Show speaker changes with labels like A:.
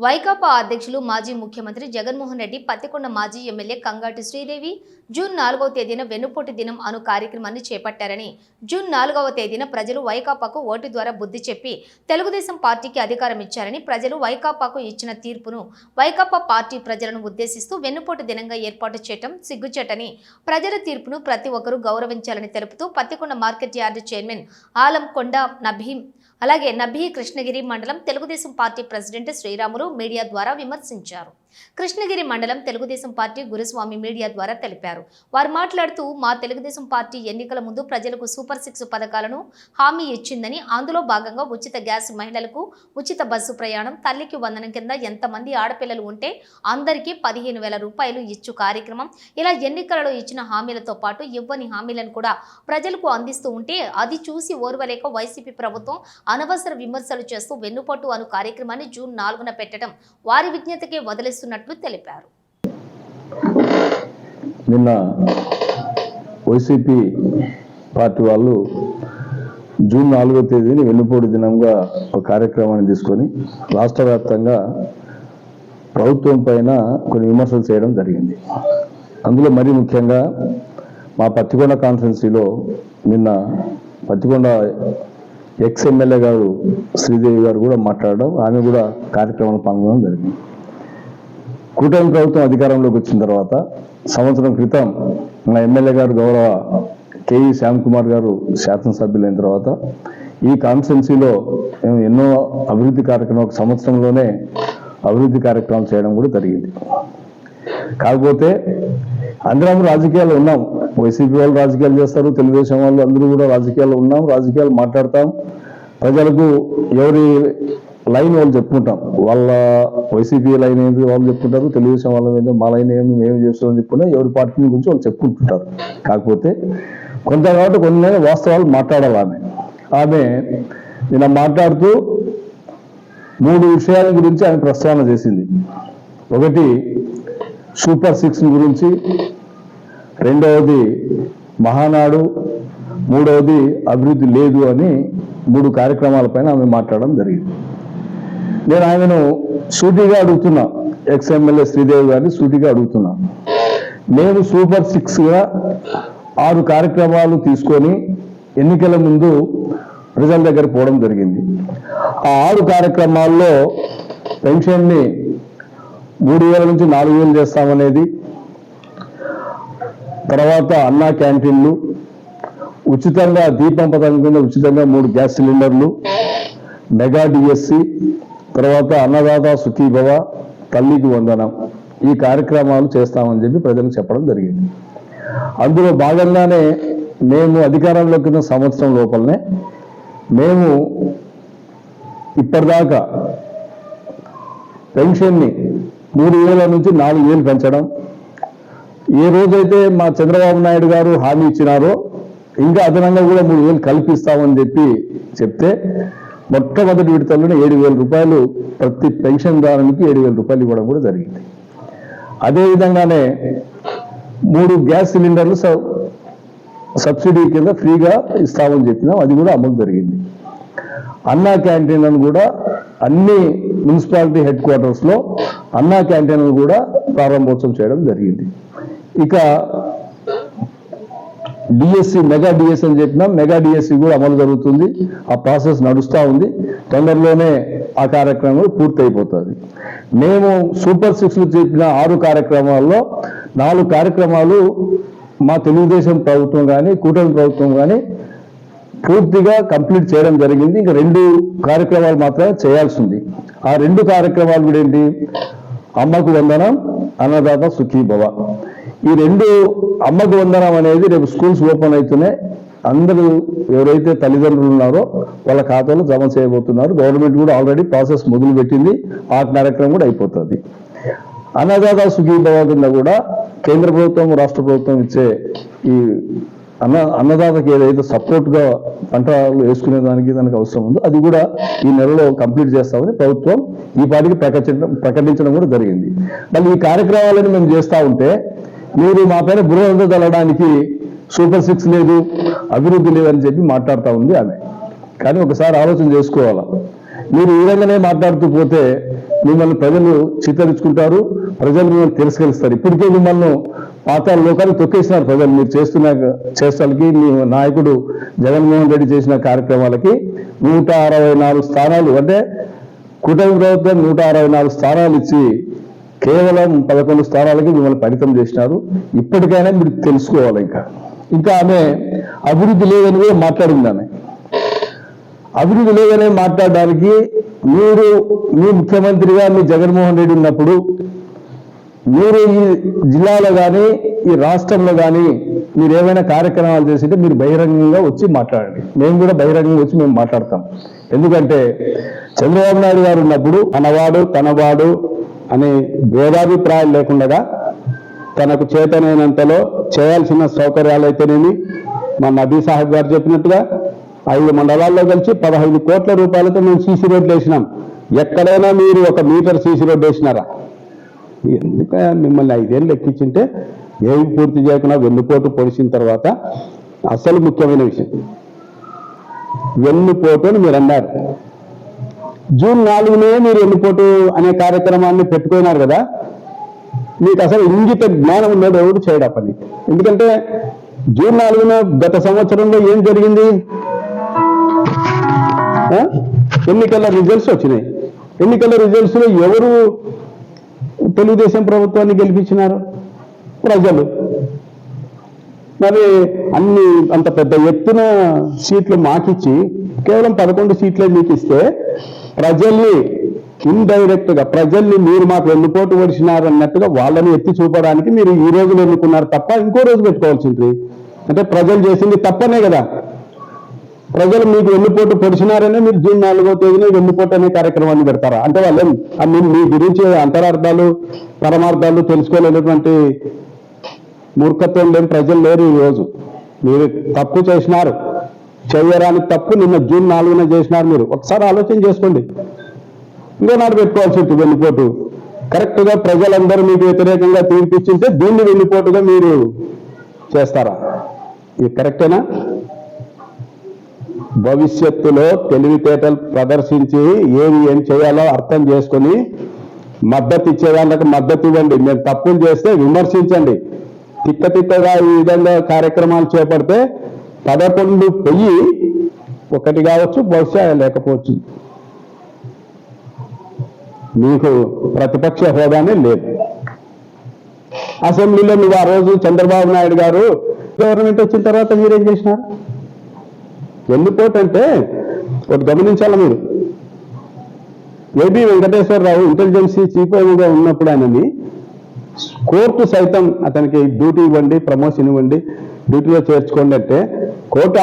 A: వైకాపా అధ్యక్షులు మాజీ ముఖ్యమంత్రి జగన్మోహన్ రెడ్డి పత్తికొండ మాజీ ఎమ్మెల్యే కంగాటి శ్రీదేవి జూన్ నాలుగవ తేదీన వెన్నుపోటు దినం అను కార్యక్రమాన్ని చేపట్టారని జూన్ నాలుగవ తేదీన ప్రజలు వైకాపాకు ఓటు ద్వారా బుద్ధి చెప్పి తెలుగుదేశం పార్టీకి అధికారం ఇచ్చారని ప్రజలు వైకాపాకు ఇచ్చిన తీర్పును వైకాపా పార్టీ ప్రజలను ఉద్దేశిస్తూ వెన్నుపోటు దినంగా ఏర్పాటు చేయటం సిగ్గుచేటని ప్రజల తీర్పును ప్రతి ఒక్కరూ గౌరవించాలని తెలుపుతూ Pattikonda market yard chairman Alam Konda నభీం అలాగే నభీ కృష్ణగిరి మండలం Telugu Desam party president Sriramulu media ద్వారా విమర్శించారు. కృష్ణగిరి మండలం తెలుగుదేశం పార్టీ గురుస్వామి మీడియా ద్వారా తెలిపారు. వారు మాట్లాడుతూ మా తెలుగుదేశం పార్టీ ఎన్నికల ముందు ప్రజలకు సూపర్ సిక్స్ పథకాలను హామీ ఇచ్చిందని అందులో భాగంగా ఉచిత గ్యాస్ మహిళలకు ఉచిత బస్సు ప్రయాణం తల్లికి వందనం కింద ఎంతమంది ఆడపిల్లలు ఉంటే అందరికీ పదిహేను వేల రూపాయలు ఇచ్చు కార్యక్రమం. ఇలా ఎన్నికలలో ఇచ్చిన హామీలతో పాటు ఇవ్వని హామీలను కూడా ప్రజలకు అందిస్తూ ఉంటే అది చూసి ఓర్వలేక వైసీపీ ప్రభుత్వం అనవసర విమర్శలు చేస్తూ వెన్నుపట్టు అను కార్యక్రమాన్ని జూన్ నాలుగున పెట్టడం వారి విజ్ఞతకే చేస్తున్నట్లు తెలిపారు.
B: నిన్న వైసీపీ పార్టీ వాళ్ళు జూన్ నాలుగో తేదీని వెన్నుపోటు దినంగా ఒక కార్యక్రమాన్ని తీసుకొని రాష్ట్ర వ్యాప్తంగా ప్రభుత్వం పైన కొన్ని విమర్శలు చేయడం జరిగింది. అందులో మరీ ముఖ్యంగా మా పత్తికొండ కాన్ఫరెన్సీలో నిన్న పత్తికొండ ఎక్స్ ఎమ్మెల్యే గారు శ్రీదేవి గారు కూడా మాట్లాడడం ఆమె కూడా కార్యక్రమంలో పాల్గొనడం జరిగింది. కూటమి ప్రభుత్వం అధికారంలోకి వచ్చిన తర్వాత సంవత్సరం క్రితం నా ఎమ్మెల్యే గారు గౌరవ కేఈ శ్యామ్ కుమార్ గారు శాసనసభ్యులైన తర్వాత ఈ కాన్స్టెన్సీలో మేము ఎన్నో అభివృద్ధి కార్యక్రమం ఒక సంవత్సరంలోనే అభివృద్ధి కార్యక్రమాలు చేయడం కూడా జరిగింది. కాకపోతే అందరం రాజకీయాలు ఉన్నాం. వైసీపీ వాళ్ళు రాజకీయాలు చేస్తారు తెలుగుదేశం వాళ్ళు అందరూ కూడా రాజకీయాలు ఉన్నాం రాజకీయాలు మాట్లాడతాం. ప్రజలకు ఎవరి లైన్ వాళ్ళు చెప్పుకుంటాం. వాళ్ళ వైసీపీ లైన్ ఏంది వాళ్ళు చెప్పుకుంటారు తెలుగుదేశం వాళ్ళ ఏందో మా లైన్ ఏంది మేము చేస్తామని చెప్పుకున్నా ఎవరి పార్టీ గురించి వాళ్ళు చెప్పుకుంటుంటారు. కాకపోతే కొంత కాబట్టి కొన్ని వాస్తవాలు మాట్లాడాలి ఆమె. ఆమె నిన్న మాట్లాడుతూ మూడు విషయాల గురించి ఆమె ప్రస్తావన చేసింది. ఒకటి సూపర్ సిక్స్ గురించి రెండవది మహానాడు మూడవది అభివృద్ధి లేదు అని మూడు కార్యక్రమాలపైన ఆమె మాట్లాడడం జరిగింది. నేను ఆయనను సూటిగా అడుగుతున్నా. ఎక్స్ ఎమ్మెల్యే శ్రీదేవి గారిని సూటిగా అడుగుతున్నా. నేను సూపర్ సిక్స్గా ఆరు కార్యక్రమాలు తీసుకొని ఎన్నికల ముందు ప్రజల దగ్గర పోవడం జరిగింది. ఆ ఆరు కార్యక్రమాల్లో పెన్షన్ని మూడు వేల నుంచి నాలుగు వేలు చేస్తామనేది తర్వాత అన్నా క్యాంటీన్లు ఉచితంగా దీపం పథకం కింద ఉచితంగా మూడు గ్యాస్ సిలిండర్లు మెగా డిఎస్సి తర్వాత అన్నదాత సుఖీభవ తల్లికి వందనం. ఈ కార్యక్రమాలు చేస్తామని చెప్పి ప్రజలకు చెప్పడం జరిగింది. అందులో భాగంగానే మేము అధికారంలోకి ఉన్న సంవత్సరం లోపలనే మేము ఇప్పటిదాకా పెన్షన్ని మూడు వేల నుంచి నాలుగు వేలు పెంచడం. ఏ రోజైతే మా చంద్రబాబు నాయుడు గారు హామీ ఇచ్చినారో ఇంకా అదనంగా కూడా మూడు వేలు కల్పిస్తామని చెప్పి చెప్తే మొట్టమొదటి విడతల్లోనే ఏడు వేల రూపాయలు ప్రతి పెన్షన్దారునికి ఏడు వేల రూపాయలు ఇవ్వడం కూడా జరిగింది. అదేవిధంగానే మూడు గ్యాస్ సిలిండర్లు సబ్సిడీ కింద ఫ్రీగా ఇస్తామని చెప్పినాం. అది కూడా అమలు జరిగింది. అన్నా క్యాంటీన్లను కూడా అన్ని మున్సిపాలిటీ హెడ్ క్వార్టర్స్లో అన్నా క్యాంటీన్లు కూడా ప్రారంభోత్సవం చేయడం జరిగింది. ఇక డిఎస్సి మెగా డిఎస్సి అని చెప్పినాం మెగా డిఎస్సి కూడా అమలు జరుగుతుంది. ఆ ప్రాసెస్ నడుస్తూ ఉంది. తొందరలోనే ఆ కార్యక్రమం పూర్తి అయిపోతుంది మేము సూపర్ సిక్స్లు చెప్పిన ఆరు కార్యక్రమాల్లో నాలుగు కార్యక్రమాలు మా తెలుగుదేశం ప్రభుత్వం కానీ కూటమి ప్రభుత్వం కానీ పూర్తిగా కంప్లీట్ చేయడం జరిగింది. ఇంకా రెండు కార్యక్రమాలు మాత్రమే చేయాల్సి ఉంది. ఆ రెండు కార్యక్రమాలు కూడా ఏంటి? అమ్మకు వందనం అన్నదాత సుఖీభవ. ఈ రెండు అమ్మకు వందనం అనేది రేపు స్కూల్స్ ఓపెన్ అవుతున్నాయి అందరూ ఎవరైతే తల్లిదండ్రులు ఉన్నారో వాళ్ళ ఖాతాలో జమ చేయబోతున్నారు. గవర్నమెంట్ కూడా ఆల్రెడీ ప్రాసెస్ మొదలు పెట్టింది ఆ కార్యక్రమం కూడా అయిపోతుంది. అన్నదాత సుఖీభవ కింద కూడా కేంద్ర ప్రభుత్వం రాష్ట్ర ప్రభుత్వం ఇచ్చే ఈ అన్న అన్నదాతకి ఏదైతే సపోర్ట్గా పంటలు వేసుకునే దానికి దానికి అవసరం ఉందో అది కూడా ఈ నెలలో కంప్లీట్ చేస్తామని ప్రభుత్వం ఈ పాటికి ప్రకటించడం ప్రకటించడం కూడా జరిగింది. మళ్ళీ ఈ కార్యక్రమాలను మేము చేస్తూ ఉంటే మీరు మా పైన బురద తల్లడానికి సూపర్ సిక్స్ లేదు అభివృద్ధి లేదని చెప్పి మాట్లాడుతూ ఉంది ఆమె. కానీ ఒకసారి ఆలోచన చేసుకోవాలా?
C: మీరు ఈ విధంగానే మాట్లాడుతూ పోతే మిమ్మల్ని ప్రజలు చిత్తరించుకుంటారు ప్రజలు మిమ్మల్ని తిరస్కరిస్తారు. ఇప్పటికే మిమ్మల్ని పాతాల లోకాన్ని తొక్కేసినారు ప్రజలు. మీరు చేస్తున్న చేష్టలకి మీ నాయకుడు జగన్మోహన్ రెడ్డి చేసిన కార్యక్రమాలకి నూట అరవై నాలుగు స్థానాలు అంటే కూటమి ప్రభుత్వం నూట అరవై నాలుగు స్థానాలు ఇచ్చి కేవలం పదకొండు స్థానాలకి మిమ్మల్ని పరితం చేసినారు. ఇప్పటికైనా మీరు తెలుసుకోవాలి ఇంకా. ఇంకా ఆమె అభివృద్ధి లేదని కూడా మాట్లాడింది ఆమె. అభివృద్ధి లేదని మాట్లాడడానికి మీరు మీ ముఖ్యమంత్రిగా మీ జగన్మోహన్ రెడ్డి ఉన్నప్పుడు మీరు ఈ జిల్లాలో కానీ ఈ రాష్ట్రంలో కానీ మీరు ఏమైనా కార్యక్రమాలు చేసింటే మీరు బహిరంగంగా వచ్చి మాట్లాడండి. మేము కూడా బహిరంగంగా వచ్చి మేము మాట్లాడతాం. ఎందుకంటే చంద్రబాబు నాయుడు గారు ఉన్నప్పుడు తనవాడు తనవాడు అనే భేదాభిప్రాయాలు లేకుండా తనకు చేతనైనంతలో చేయాల్సిన సౌకర్యాలు అయితేనేమి మా నబీ సాహెబ్ గారు చెప్పినట్టుగా ఐదు మండలాల్లో కలిసి పదహైదు కోట్ల రూపాయలతో మేము సీసీ రోడ్లు వేసినాం. ఎక్కడైనా మీరు ఒక మీటర్ సీసీ రోడ్డు వేసినారా? ఎందుక మిమ్మల్ని ఐదేళ్ళు లెక్కించింటే ఏమి పూర్తి చేయకుండా వెన్నుపోటు పొడిచిన తర్వాత అసలు ముఖ్యమైన విషయం. వెన్నుపోటు అని మీరు అన్నారు. జూన్ నాలుగునే మీరు ఎన్నుకోటు అనే కార్యక్రమాన్ని పెట్టుకున్నారు కదా. మీకు అసలు ఇంగిత జ్ఞానం ఉన్నది ఎవరు చేయడా పని ఎందుకంటే జూన్ నాలుగున గత సంవత్సరంలో ఏం జరిగింది? ఎన్నికల రిజల్ట్స్ వచ్చినాయి. ఎన్నికల రిజల్ట్స్లో ఎవరు తెలుగుదేశం ప్రభుత్వాన్ని గెలిపించినారు? ప్రజలు. మరి అన్ని అంత పెద్ద ఎత్తున సీట్లు మాకిచ్చి కేవలం పదకొండు సీట్లే మీకు ఇస్తే ప్రజల్ని ఇండైరెక్ట్గా ప్రజల్ని మీరు మాకు వెన్నుపోటు పొడిచినారు అన్నట్టుగా వాళ్ళని ఎత్తి చూపడానికి మీరు ఈ రోజులు ఎన్నుకున్నారు తప్ప ఇంకో రోజు పెట్టుకోవాల్సింది. అంటే ప్రజలు చేసింది తప్పనే కదా. ప్రజలు మీకు వెన్నుపోటు పొడిచినారనే మీరు జూన్ నాలుగో తేదీన వెన్నుపోటు అనే కార్యక్రమాన్ని పెడతారా? అంటే వాళ్ళు మీరు మీ గురించి అంతరార్థాలు పరమార్థాలు తెలుసుకోలేనటువంటి మూర్ఖత్వం లేని ప్రజలు లేరు ఈ రోజు. మీరు తప్పు చేసినారు. చేయరాని తప్పు నిన్న జూన్ నాలుగున చేసినారు మీరు. ఒకసారి ఆలోచన చేసుకోండి. ఇంకో నాడు పెట్టుకోవాల్సి ఉంటుంది వెన్నుపోటు. కరెక్ట్గా ప్రజలందరూ మీకు వ్యతిరేకంగా తీర్పిస్తుంటే దీన్ని వెన్నుపోటుగా మీరు చేస్తారా? ఇది కరెక్టేనా? భవిష్యత్తులో తెలివితేటలు ప్రదర్శించి ఏమి ఏం చేయాలో అర్థం చేసుకొని మద్దతు ఇచ్చే వాళ్ళకి మద్దతు ఇవ్వండి. మేము తప్పులు చేస్తే విమర్శించండి. తిక్క తిక్కగా ఈ విధంగా కార్యక్రమాలు చేపడితే పదకొండు పొయ్యి ఒకటి కావచ్చు బహుశా లేకపోవచ్చు. మీకు ప్రతిపక్ష హోదానే లేదు. అసెంబ్లీలో నువ్వు ఆ రోజు చంద్రబాబు నాయుడు గారు గవర్నమెంట్ వచ్చిన తర్వాత మీరేం చేసినారు? ఎందుకోటంటే ఒకటి గమనించాలి మీరు? ఏబి వెంకటేశ్వరరావు ఇంటెలిజెన్సీ చీఫ్గా ఉన్నప్పుడు ఆయనని కోర్టు సైతం అతనికి డ్యూటీ ఇవ్వండి ప్రమోషన్ ఇవ్వండి డ్యూటీలో చేర్చుకోండి అంటే కోర్టు